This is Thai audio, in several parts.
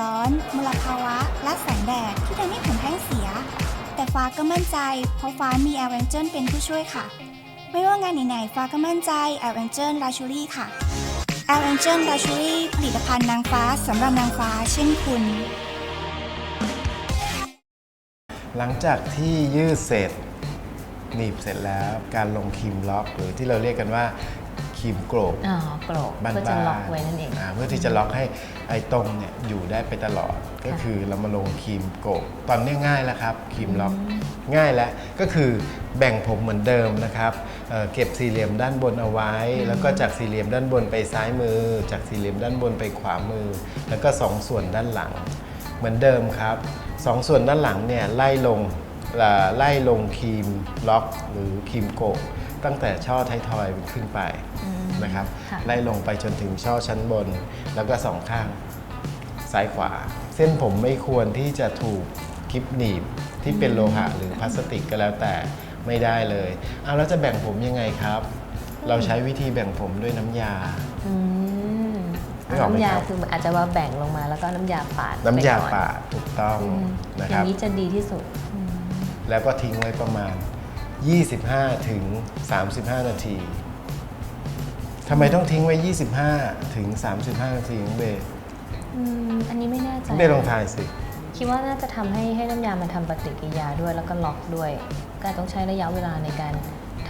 ร้อน มลภาวะ และแสงแดดที่ทำให้ผมแห้งเสีย แต่ฟ้าก็มั่นใจ เพราะฟ้ามี a v e n g e r เป็นผู้ช่วยค่ะ ไม่ว่างานไหนๆฟ้าก็มั่นใจ a v e n g e r ราชูรี่ค่ะ a v e n g e r ราชูรี่ผลิตภัณฑ์นางฟ้าสำหรับนางฟ้าเช่นคุณ หลังจากที่ยืดเสร็จหนีบเสร็จแล้วการลงครีมล็อก หรือที่เราเรียกกันว่า รีมโกรกอ๋อโกรกบ้านเพื่อจะๆล็อกไว้นั่นเองาเพื่อที่จะล็อกให้ไอ้ตรงเนี่ยอยู่ได้ไปตลอด ก็คือเรามาลงครีมโกกตอนนี้ง่ายแล้วครับครีมล็อกง่ายแล้วก็คือแบ่งผมเหมือนเดิมนะครับเอ่อเก็บสี่เหลี่ยมด้านบนเอาไว้ แล้วก็จากสี่เหลี่ยมด้านบนไปซ้ายมือ จากสี่เหลี่ยมด้านบนไปขวามือ แล้วก็สองส่วนด้านหลัง เหมือนเดิมครับสองส่วนด้านหลังเนี่ยไล่ลงเอ่อไล่ลงครีมล็อกหรือครีมโกก ตั้งแต่ช่อท้ายทอยขึ้นไปนะครับค่ะไล่ลงไปจนถึงช่อชั้นบน แล้วก็สองข้างซ้ายขวา เส้นผมไม่ควรที่จะถูกคลิปหนีบที่เป็นโลหะหรือพลาสติกก็แล้วแต่ไม่ได้เลยเอาแล้วจะแบ่งผมยังไงครับ เราใช้วิธีแบ่งผมด้วยน้ำยาอืมนึกออกไหมน้ำยาครับคืออาจจะว่าแบ่งลงมาแล้วก็น้ำยาปาดน้ำยาไปก่อนปาดถูกต้องอืมนะอคย่ารับงนี้จะดีที่สุดอืมแล้วก็ทิ้งไว้ประมาณ 25 ถึง 35 นาทีทำไมต้องทิ้งไว้ 25 ถึง 35 นาทีน้องเบย์อืมอันนี้ไม่แน่ใจน้องเบย์ลองทายสิ คิดว่าน่าจะทำให้ให้น้ำยามันทำปฏิกิริยาด้วยแล้วก็ล็อกด้วย ก็อาจต้องใช้ระยะเวลาในการ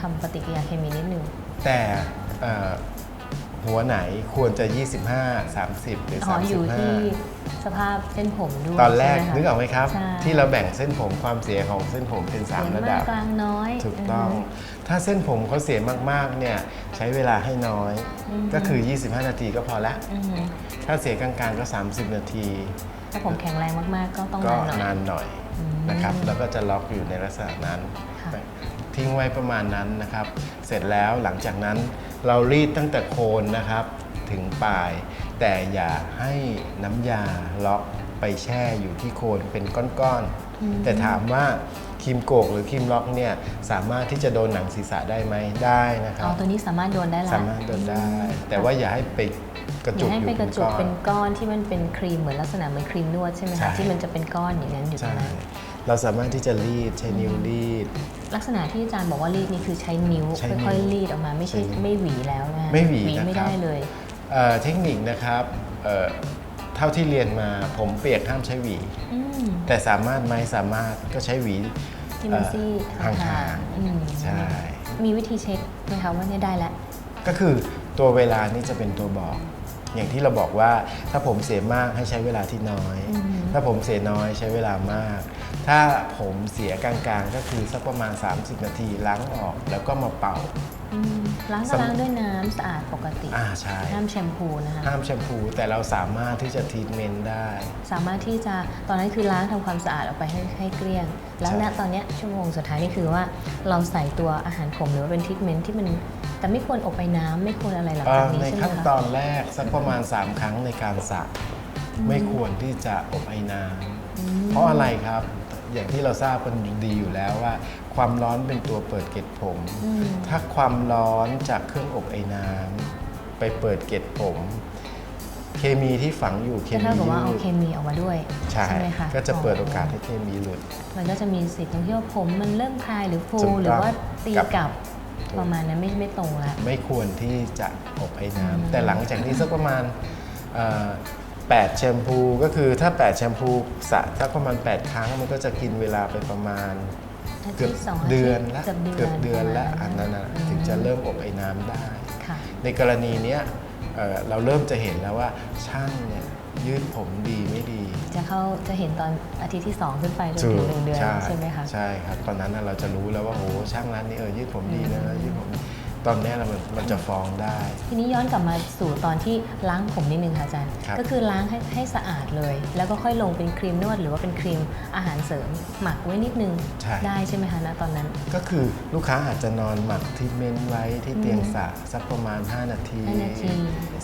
ทำปฏิกิริยาเคมีนิดนึง แต่เอ่อ หัวไหนควรจะ 25 30 หรือ อ๋ออยู่ที่35 สภาพเส้นผมด้วยตอนแรกใช่ไหมคะ นึกออกไหมครับ ใช่ ที่เราแบ่งเส้นผมความเสียของเส้นผมเป็นส่วน3ระมาดักบกลางน้อย ถูกต้อง ถ้าเส้นผมเขาเสียมากๆเนี่ยใช้เวลาให้น้อยก็คือ 25 นาทีก็พอละอืมถ้าเสียกลางๆก็ 30 นาที ถ้าผมแข็งแรงมากๆ ก็ต้องก็นานหน่อย นานหน่อยอืมนะครับ แล้วก็จะล็อกอยู่ในลักษณะนั้น ค่ะ ทิ้งไว้ประมาณนั้นนะครับ เสร็จแล้วหลังจากนั้น เรารีดตั้งแต่โคนนะครับถึงปลาย แต่อย่าให้น้ำยาล็อกไปแช่อยู่ที่โคนเป็นก้อนๆ แต่ถามว่าครีมโกกหรือครีมล็อกเนี่ยสามารถที่จะโดนหนังศีรษะได้ไหมได้นะครัอ๋บอตัวนี้สามารถโดนได้ละสามารถโดนได้ แต่ว่าอย่าให้ไปกระอจุย่ากให้อยู่ไปกเป็ระนจุกก้อนเป็นก้อนที่มันเป็นครีมเหมือนลักษณะเหมือนครีมนวดใช่ไหมใช่คะที่มันจะเป็นก้อนอย่างนั้นอยู่ตรใช่งนั้น เราสามารถที่จะรีดใช้นิ้วรีด ลักษณะที่อาจารย์บอกว่ารีดนี่คือใช้นิ้วใช้นิ้วค่อยๆรีดออกมาไม่ใช่ใช้นิ้วไม่หวีแล้วนะไม่หวีหวีไม่นะครับ ได้เลย เอ่อเทคนิคนะครับเอ่อเท่าที่เรียนมาผมเปียกห้ามใช้หวี อืมแต่สามารถไหมสามารถก็ใช้หวีที่มันเอ่อซี่ห่างห่างๆอืมๆใช่ มีวิธีเช็คไหมคะว่าเนี่ยได้แล้ว ก็คือตัวเวลานี่จะเป็นตัวบอก อย่างที่เราบอกว่าถ้าผมเสียมากให้ใช้เวลาที่น้อย อืมถ้าผมเสียน้อยใช้เวลามาก ถ้าผมเสียกลางๆ ก็คือสักประมาณ 30 นาทีล้างออกแล้วก็มาเป่า อืมล้างก็สำล้างด้วยน้ำสะอาดปกติ อ่าใช่ ห้ามแชมพูนะคะ ห้ามแชมพูแต่เราสามารถที่จะทรีทเมนต์ได้ สามารถที่จะตอนนั้นคือล้างทำความสะอาดออกไปให้ให้เกลี้ยง แล้วใช่ณตอนเนี้ยชั่วโมงสุดท้ายนี่คือว่าเราใส่ตัวอาหารผมหรือว่าเป็นทรีทเมนต์ที่มันแต่ไม่ควรอบไปน้ำไม่ควรอะไรหลังเอ่จาอกนี้ในใช่ไหมขั้นตคะอนแรกสักประมาณ 3 ครั้งในการสระไม่ควรที่จะอบไอ้น้ำเพราะอะไรครับ อย่างที่เราทราบกันดีอยู่แล้วว่า ความร้อนเป็นตัวเปิดเกล็ดผมอืมถ้าความร้อนจากเครื่องอบไอ้น้ำไปเปิดเกล็ดผม เคมีที่ฝังอยู่เคก็มีเท่ากับว่าเอายืดเคมีออกมาด้วยใช่ไหมคะก็จะเปิดโอกาสให้เคมีหลุด มันก็จะมีสิทธิ์ตรงที่ว่าผมมันเริ่มคลายหรือฟูถูกต้องหรือว่าตีกับ กลับถูกประมาณนั้นไม่ไม่ตรงละ ไม่ควรที่จะอบไอ้อืมน้ำแต่หลังจากนี้สักประมาณเอ่อ 8 แชมพูก็คือถ้า 8 แชมพูสระสักประมาณ 8 ครั้งมันก็จะกินเวลาไปประมาณอาเกืทิอบตย์สองอาทิตย์เดือนละเกือบเดือนเดือนละประมาณอันนั้นนะอืมถึงจะเริ่มอบไอ้น้ำได้ค่ะในกรณีเนี้ยเอ่อเราเริ่มจะเห็นแล้วว่าช่างเนี่ยยืดผมดีไม่ดี จะเข้าจะเห็นตอนอาทิตย์ที่ 2 ขึ้นไปจนถึงหนึ่งเดือนใช่ไหมคะใช่ครับตอนนั้นน่ะเราจะรู้แล้วว่าโอ้ช่างร้านนี้เออยืดผมดีนะยืดผมดี ตอนเนี้ยเรามันมันจะฟ้องได้ ทีนี้ย้อนกลับมาสู่ตอนที่ล้างผมนิดนึงค่ะอาจารย์ ครับก็คือล้างให้ให้สะอาดเลย แล้วก็ค่อยลงเป็นครีมนวดหรือว่าเป็นครีมอาหารเสริม หมักไว้นิดนึง ใช่ ได้ใช่ไหมคะณตอนนั้น ก็คือลูกค้าอาจจะนอนหมักทรีทเมนต์ไว้ที่เตียงสระสักประมาณ 5 นาที ห้านาที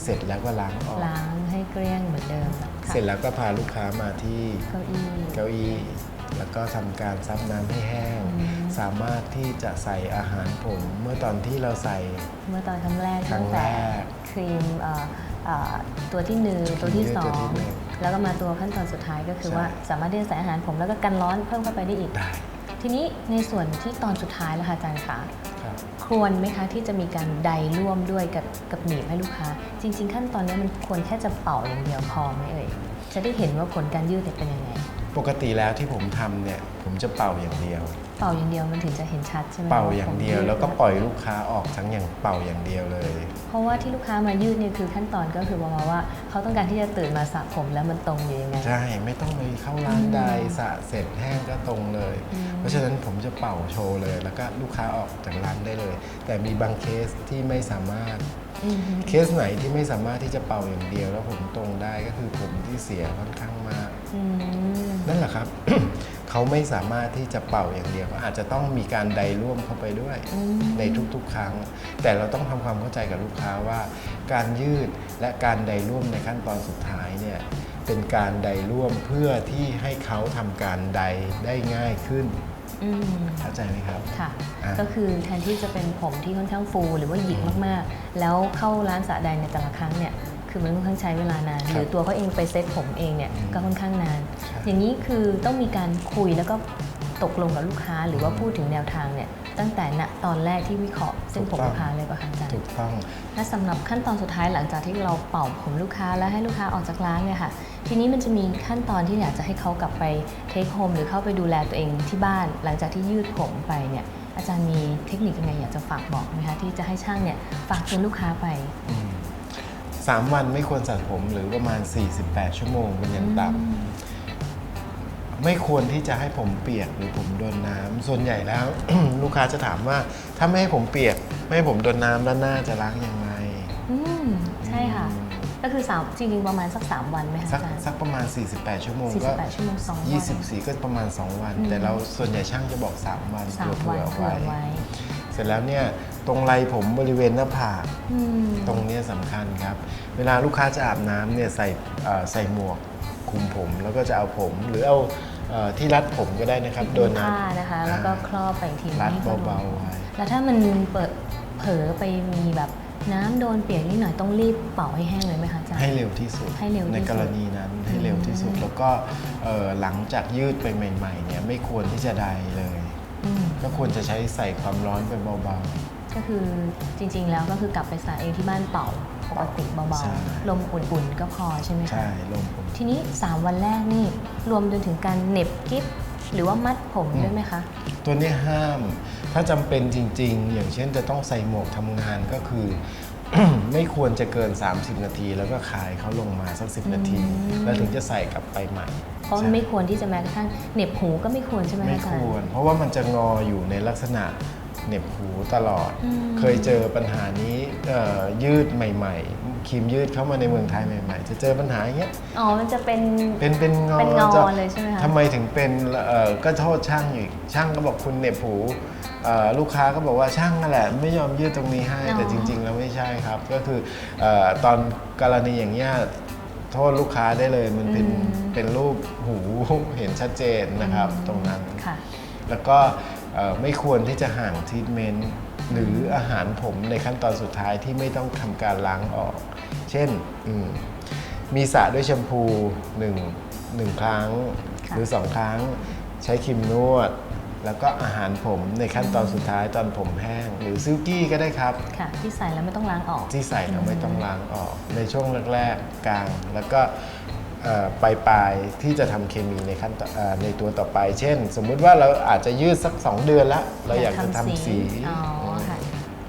เสร็จแล้วก็ล้างออก ล้างให้เกลี้ยงเหมือนเดิมค่ะเสร็จแล้วก็พาลูกค้ามาที่เก้าอี้ เก้าอี้ แล้วก็ทำการซับน้ำให้แห้งอืมสามารถที่จะใส่อาหารผมเมื่อตอนที่เราใส่ เมื่อตอนครั้งแรกครั้ตั้งงแรแต่กครีมเอ่อเอ่อตัวที่หนึ่งตัวที่สองตัวที่หนึ่งแล้วก็มาตัวขั้นตอนสุดท้ายก็คือใช่ ว่าสามารถที่จะใส่อาหารผมแล้วก็กันร้อนเพิ่มเข้าไปได้อีก ได้ทีนี้ในส่วนที่ตอนสุดท้ายแล้วค่ะอาจารย์คะครับ ควรไหมคะที่จะมีการใดร่วมด้วยกับกับหนีบให้ลูกค้า จริง ๆ ขั้นตอนนี้มันควรแค่จะเป่าอย่างเดียวพอไหมเอ่ยจะได้เห็นว่าผลการยืดเนี่ยเป็นยังไง ปกติแล้วที่ผมทำเนี่ยผมจะเป่าอย่างเดียว เป่าอย่างเดียวมันถึงจะเห็นชัดใช่ไหมเป่าอย่างเดียวผแล้วก็ปล่อยลูกค้าออกทั้งอย่างเป่าอย่างเดียวเลย เพราะว่าที่ลูกค้ามายืดเนี่ยคือขั้นตอนก็คือประมาณว่า เขาต้องการที่จะตื่นมาสระผมแล้วมันตรงอยู่ยังไงใช่ไม่ต้องไปเข้าร้านใดสระเสร็จแห้งก็ตรงเลยอืมเพราะฉะนั้นผมจะเป่าโชว์เลย แล้วก็ลูกค้าออกจากร้านได้เลย แต่มีบางเคสที่ไม่สามารถอืมฮึเคสไหนที่ไม่สามารถที่จะเป่าอย่างเดียว แล้วผมตรงได้ก็คือผมที่เสียค่อนข้างมากอืม นั่นแหละครับ เขาไม่สามารถที่จะเป่าอย่างเดียวเขาอาจจะต้องมีการใดร่วมเข้าไปด้วยอืมในทุกๆ ครั้ง แต่เราต้องทำความเข้าใจกับลูกค้าว่า การยืดและการใดร่วมในขั้นตอนสุดท้ายเนี่ยเป็นการใดร่วมเพื่อที่ให้เขาทำการใดได้ง่ายขึ้นอืมเข้าใจไหมครับค่ะอะ ก็คือแทนที่จะเป็นผมที่ค่อนข้างฟู หรือว่าหยิกมากๆ แล้วเข้าร้านสระใดในแต่ละครั้งเนี่ย คือมันค่อนข้างใช้เวลานาน หรือตัวเขาเองไปเซ็ตผมเองเนี่ยก็ค่อนข้างนานใช่อย่างนี้คือต้องมีการคุยแล้วก็ตกลงกับลูกค้าหรือว่าพูดถึงแนวทางเนี่ยตั้งแต่ณตอนแรกที่วิเคราะห์เส้นผมลูกค้าเลยป่ะคะอาจารย์ถูกต้องและสำหรับขั้นตอนสุดท้ายหลังจากที่เราเป่าผมลูกค้าแล้วให้ลูกค้าออกจากร้านเนี่ยค่ะ ทีนี้มันจะมีขั้นตอนที่อยากจะให้เขากลับไปเทคโฮมหรือเข้าไปดูแลตัวเองที่บ้าน หลังจากที่ยืดผมไปเนี่ยอาจารย์มีเทคนิคยังไงอยากจะฝากบอกไหมคะที่จะให้ช่างเนี่ยฝากเตือนลูกค้าไป อืมสามวันไม่ควรสระผมหรือประมาณ 48 ชั่วโมงเป็นอย่างต่ำไม่ควรที่จะให้ผมเปียกหรือผมโดนน้ำส่วนใหญ่แล้ว ลูกค้าจะถามว่าถ้าไม่ให้ผมเปียก ไม่ให้ผมโดนน้ำแล้วหน้าจะล้างยังไงอืมใช่ค่ะ ก็คือสามจริงๆประมาณสัก 3 วันไหมคะสักอาจารย์สักประมาณ 48 ชั่วโมงก็48ชั่วโมงสองวัน 24 ก็ประมาณ 2 วันอืมแต่เราส่วนใหญ่ช่างจะบอก 3 วันสามเผื่วันอเผื่อๆไว้ ไว้ เสร็จแล้วเนี่ย ตรงไรผมบริเวณหน้าผากอืมตรงเนี้ยสำคัญครับ เวลาลูกค้าจะอาบน้ำเนี่ยใส่เอ่อใส่หมวกคลุมผม แล้วก็จะเอาผมหรือเอาเอ่อที่รัดผมก็ได้นะครับโดนน้ผ้านะคะ แล้วก็ครอบไปอีกทีรัดให้ขเบาๆไว้ แล้วถ้ามันเปิดเผลอไปมีแบบน้ำโดนเปียกนิดหน่อยต้องรีบเป่าให้แห้งเลยไหมคะอาจารย์ ให้เร็วที่สุดให้เร็วที่สุดในกรณีนั้นให้เร็วที่สุด อืม แล้วก็เอ่อหลังจากยืดไปใหม่ๆเนี่ยไม่ควรที่จะใดเลย อืม ก็ควรจะใช้ใส่ความร้อนไปเบา ก็คือจริงๆแล้วก็คือกลับไปสระเองที่บ้านเป่าปกติเบาใช่ ๆ ลมอุ่นๆ ก็พอใช่ไหมๆคะ ใช่ลงผม ทีนี้ 3 วันแรกนี่ รวมจนถึงการเหน็บกิ๊บหรือว่ามัดผมอืม ด้วยไหมคะ ตัวนี้ห้าม ถ้าจำเป็นจริง ๆ อย่างเช่นจะต้องใส่หมวกทำงานก็คือ ไม่ควรจะเกิน 30 นาที แล้วก็คลายเขาลงมาสักสินาที อืม แล้วถึงจะใส่กลับไปใหม่เพราะใช่ไม่ควรที่จะแม้กระทั่งเหน็บหูก็ไม่ควรใช่ไหมไม่คะอาคจารย์ วร เพราะว่ามันจะงออยู่ในลักษณะ เหน็บหูตลอดอืมเคยเจอปัญหานี้เอ่อยืดใหม่ๆครีมยืดเข้ามาในเมืองไทยใหม่ ๆ จะเจอปัญหาอย่างเงี้ยอ๋อมันจะเป็นเป็นเป็นงอเป็นงอจะเลยใช่ไหมคะทำไมถึงเป็นเอ่อก็โทษช่างอีกช่างก็บอกคุณเหน็บหูเอ่อลูกค้าก็บอกว่าช่างนั่นแหละ ไม่ยอมยืดตรงนี้ให้แต่จริง ๆ แล้วไม่ใช่ครับ ก็คือเออตอนกรณีอย่างเงี้ยโทษลูกค้าได้เลยมันเป็นเป็นรูปหูเห็นชัดเจนนะครับ ตรงนั้นค่ะแล้วก็เอ่อ ไม่ควรที่จะห่างทรีทเมนต์หรืออาหารผมในขั้นตอนสุดท้ายที่ไม่ต้องทำการล้างออก เช่นอืมมีสระด้วยแชมพูหนึ่งหนึ่งครั้งค่ะหรือสองครั้ง ใช้ครีมนวด แล้วก็อาหารผมในขั้นตอนสุดท้ายตอนผมแห้ง หรือซิลกี้ก็ได้ครับค่ะที่ใส่แล้วไม่ต้องล้างออก ที่ใส่แล้วไม่ต้องล้างออก ในช่วงแรกๆกลาง แล้วก็ เอ่อปลายๆที่จะทำเคมีในขั้นตอนเอ่อในตัวต่อไป เช่น สมมุติว่าเราอาจจะยืดสัก 2 เดือนแล้วเราอยากจะทำสีอ๋อค่ะ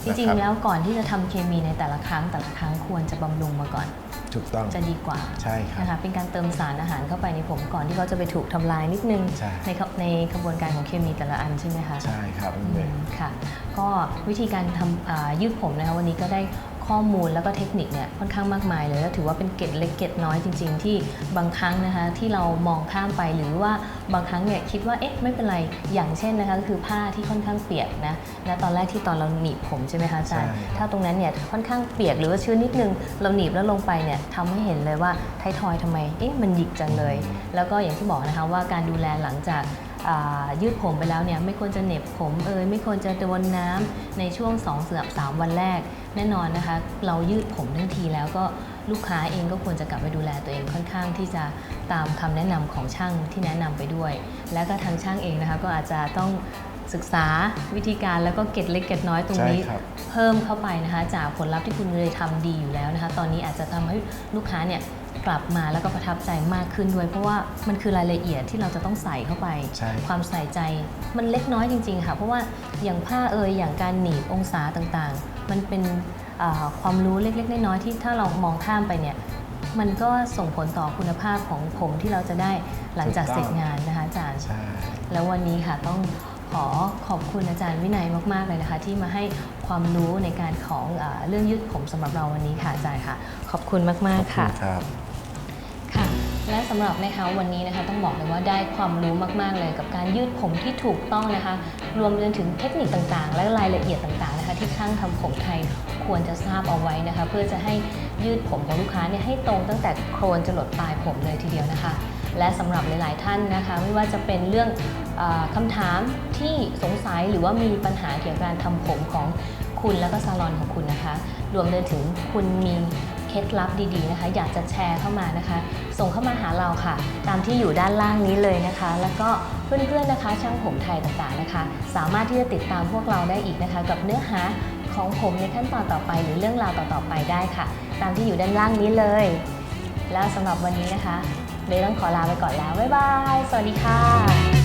จนะริงครับๆแล้วก่อนที่จะทำเคมีในแต่ละครั้งแต่ละครั้งควรจะบำรุงมาก่อนถูกต้องจะดีกว่าใช่ครับนะคะเป็นการเติมสารอาหารเข้าไปในผมก่อนที่เขาจะไปถูกทำลายนิดนึงใช่ในขในกระบวนการของเคมีแต่ละอันใช่ไหมคะใช่ครับอืมค่ะ ก็วิธีการทำอ่ายืดผมนะคะวันนี้ก็ได้ ข้อมูลแล้วก็เทคนิคเนี่ยค่อนข้างมากมายเลยแล้วถือว่าเป็นเกร็ดเล็กเกร็ดน้อยจริง ๆ ที่บางครั้งนะคะที่เรามองข้ามไปหรือว่าบางครั้งเนี่ยคิดว่าเอ๊ะไม่เป็นไรอย่างเช่นนะคะก็คือผ้าที่ค่อนข้างเปียกนะและตอนแรกที่ตอนเราหนีบผมใช่ไหมคะอาจารย์ใช่ ถ้าตรงนั้นเนี่ยค่อนข้างเปียกหรือว่าชื้นนิดนึงเราหนีบแล้วลงไปเนี่ยทำให้เห็นเลยว่าไททอยทำไมเอ๊ะมันหยิกจังเลย แล้วก็อย่างที่บอกนะคะว่าการดูแลหลังจากอ่ายืดผมไปแล้วเนี่ยไม่ควรจะเหน็บผมเอยไม่ควรจะโดนน้ำในช่วง2เสือบ3วันแรก แน่นอนนะคะ เรายืดผมทั้งทีแล้วก็ลูกค้าเองก็ควรจะกลับไปดูแลตัวเองค่อนข้างที่จะตามคำแนะนำของช่างที่แนะนำไปด้วย แล้วก็ทางช่างเองนะคะก็อาจจะต้องศึกษาวิธีการแล้วก็เก็ดเล็กเก็ดน้อยตรงนี้ใช่ครับเพิ่มเข้าไปนะคะ จากผลลัพธ์ที่คุณเลยทำดีอยู่แล้วนะคะ ตอนนี้อาจจะทำให้ลูกค้าเนี่ย กลับมาแล้วก็ประทับใจมากขึ้นด้วย เพราะว่ามันคือรายละเอียดที่เราจะต้องใส่เข้าไป ใช่ ความใส่ใจมันเล็กน้อยจริง ๆ ค่ะ เพราะว่าอย่างผ้าเอยอย่างการหนีบองศาต่างๆ มันเป็นอ่าความรู้เล็กๆน้อยๆที่ถ้าเรามองข้ามไปเนี่ยมันก็ส่งผลต่อคุณภาพของผมที่เราจะได้หลังจากเสร็จงานนะคะอาจารย์ ใช่ แล้ววันนี้ค่ะต้องขอขอบคุณอาจารย์วินัยมากๆเลยนะคะ ที่มาให้ความรู้ในการของเออเรื่องยืดผมสำหรับเราวันนี้ค่ะอาจารย์ค่ะ ขอบคุณมากขอบๆคุค่ะณครับค่ะ และสำหรับนะคะวันนี้นะคะต้องบอกเลยว่าได้ความรู้มากๆเลยกับการยืดผมที่ถูกต้องนะคะ รวมจนถึงเทคนิคต่างๆ และรายละเอียดต่างๆนะคะที่ช่างทำผมไทยควรจะทราบเอาไว้นะคะ เพื่อจะให้ยืดผมของลูกค้าเนี่ยให้ตรงตั้งแต่โครนจรดปลายผมเลยทีเดียวนะคะ และสำหรับหลายๆท่านนะคะ ไม่ว่าจะเป็นเรื่องอคำถามที่สงสัยหรือว่ามีปัญหาเกี่ยวกับการทำผมของคุณแล้วก็ซาลอนของคุณนะคะ รวมไปถึงคุณมี เคล็ดลับดีๆนะคะ อยากจะแชร์เข้ามานะคะ ส่งเข้ามาหาเราค่ะ ตามที่อยู่ด้านล่างนี้เลยนะคะ แล้วก็เพื่อนๆนะคะ ช่างผมไทยต่างๆนะคะ สามารถที่จะติดตามพวกเราได้อีกนะคะ กับเนื้อหาของผมในขั้นตอนต่อไป หรือเรื่องราวต่อๆไปได้ค่ะ ตามที่อยู่ด้านล่างนี้เลย แล้วสำหรับวันนี้นะคะเบลต้องขอลาไปก่อนแล้วบ๊ายบายสวัสดีค่ะ